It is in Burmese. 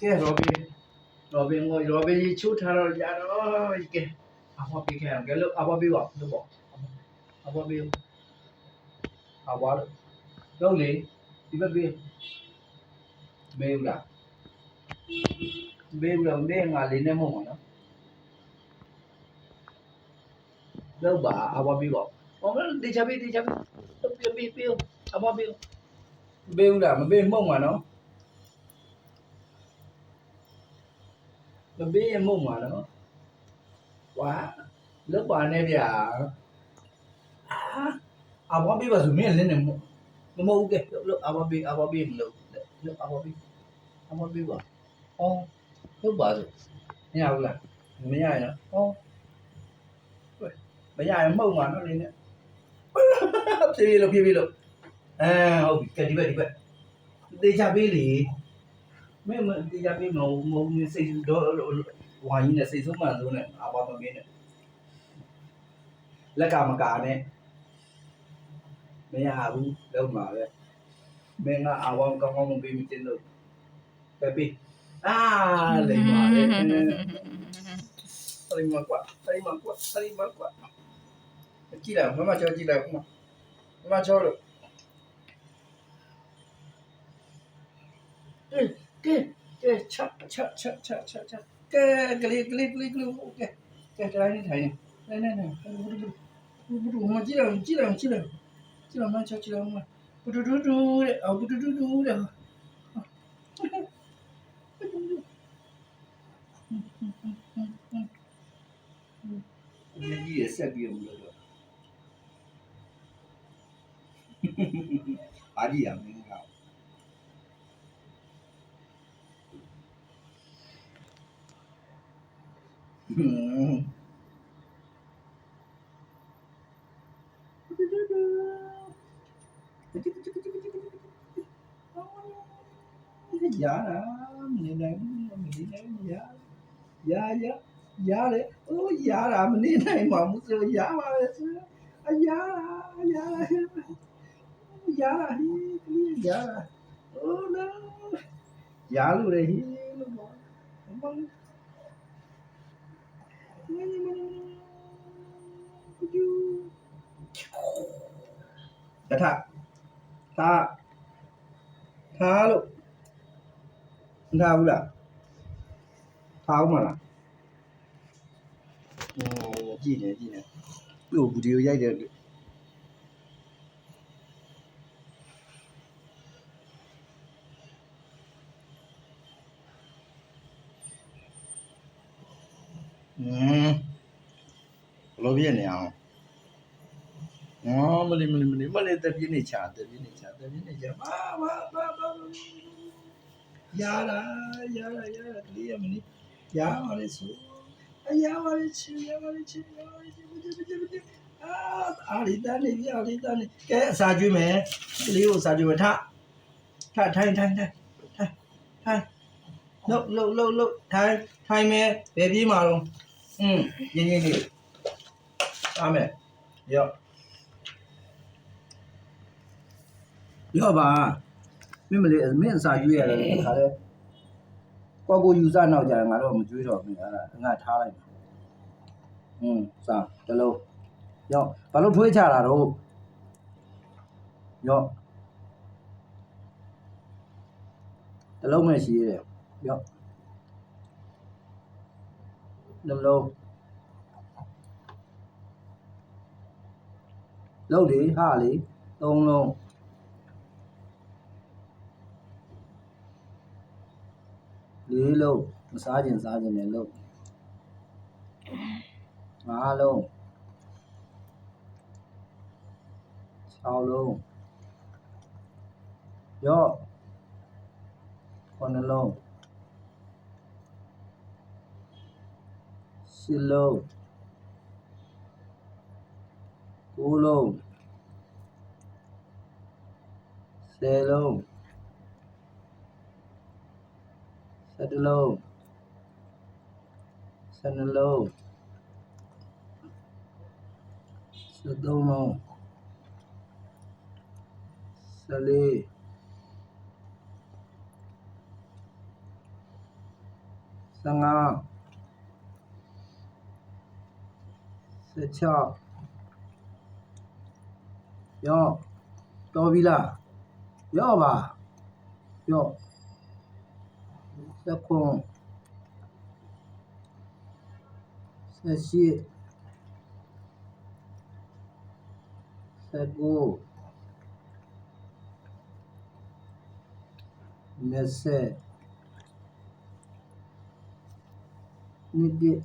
ကဲရောဘီရောဘီငိုရောဘီချိုးထားတော့ရတော့ကဲအဘဘီခဲကဲလို့အဘဘီပါလို့ပေါ့အဘဘီအဘလို့လေဒီဘက်ဘီမေးလားမေးလားမေးငါလေးနဲ့မဟုတ်မှာနော်လောက်ပါအဘဘီပေါ့ဘာလို့တေချာဘီတေချာဘီပြပြပြအဘဘီဘေးဦးလားမဘေးမှုံမှာနော် မပေးရင်မုံမှာနော်ဝါလောက်ပါနဲ့ဗျာအာအဘောပေးပါဆိုမင်းလည်းနဲ့မမမဟုတ်ကဲလောက်အဘောပေးအဘောပေးမလို့လောက်အဘောပေးအဘောပေးပါအော်လောက်ပါဆိုမရဘူးလားမရရင်နော်ဟောမရရင်မှုံမှာနော်လေးနဲ့ဖြည်းဖြည်းလို့ဖြည်းဖြည်းလို့အဲဟုတ်ပြီကဲဒီဘက်ဒီဘက်တေချာပေးလေ မင်းမတရားပေးမမမစိတ်တော့ဝိုင်းနေစိတ်ဆုံးမှဆုံးနဲ့အပါမမင်းနဲ့လက်ကမကာနဲ့မရဘူးလုံးမှာပဲမင်းကအဝမ်းကောင်းကောင်းမပေးမတင်လို့ပဲပေးအာလိမ္မာလေလိမ္မာကွာလိမ္မာကွာလိမ္မာကွာကြည့်လိုက်မမချောကြည့်လိုက်မမချောလို့ ကဲကဲချတ်ချတ်ချတ်ချတ်ချတ်ချတ်ကဲကလေးကလေးကလေးကလေးကဲကဲတိုင်းနေတိုင်းနေနေနေဘူးဘူးဘူးဘူးမကြည့်တော့ကြည့်တော့ကြည့်တော့ကြည့်တော့မချတ်ကြည့်တော့မဘူးတူတူတူတဲ့အဘူးတူတူတူတဲ့မကြီးရဆက်ပြီးအောင်လုပ်တော့အာဒီယာမင်းက dạ Dạ mình đi đây mình đi đây dạ dạ dạ dạ đấy ô dạ là mình đi đây mà muốn chơi dạ mà à dạ là dạ là dạ là dạ là ô đó dạ luôn đây luôn rồi တထသာထားလို့မထားဘူးလားထားအောင်မလားဟိုကြည့်နေကြည့်နေသူ့ဗီဒီယိုရိုက်တဲ့ ဟင်းဘလို့ပြည့်နေအောင်ဟောမလီမလီမလီမလီတပြင်းနေချာတပြင်းနေချာတပြင်းနေချာဘာဘာဘာဘာရလာရလာရလာကလေးရမနီရပါလေဆိုအရပါလေချီရပါလေချီရပါလေချီဘယ်ဘယ်ဘယ်အာအာရီတန်နေရရီတန်နေကဲအစာကျွေးမယ်ကလေးကိုစာကျွေးမယ်ထထထိုင်ထိုင်ထိုင်ထိုင်ထိုင်လုတ်လုတ်လုတ်လုတ်ထိုင်ထိုင်မယ်ဘယ်ပြေးမှာတော့ 嗯，你你你，阿妹，要，要吧，妹妹的妹子啥鱼呀？啥的，光顾鱼啥闹家，俺都没追着，没啥了，俺查了。嗯，啥？这喽，要，把路推下来喽，要，这喽没洗的，要。 ရောဘာလို့ထွေးချတာတော့ရောတလုံးမဲ့ရှိရတယ်ရောနှလုံးလုံးလေဟာလေ သုံးလုံးလေးလုံးမစားခြင်း စားခြင်းနဲ့လုံးငါးလုံး၆လုံးရော့ခုနှလုံးရှစ်လုံးကိုးလုံးဆယ်လုံးစက်တလုံးစက်နှလုံးစက်သုံးလုံးစက်လေး15 16ရော့တော်ပြီလားရော့ပါရော့19 18 19 20နှစ်တစ်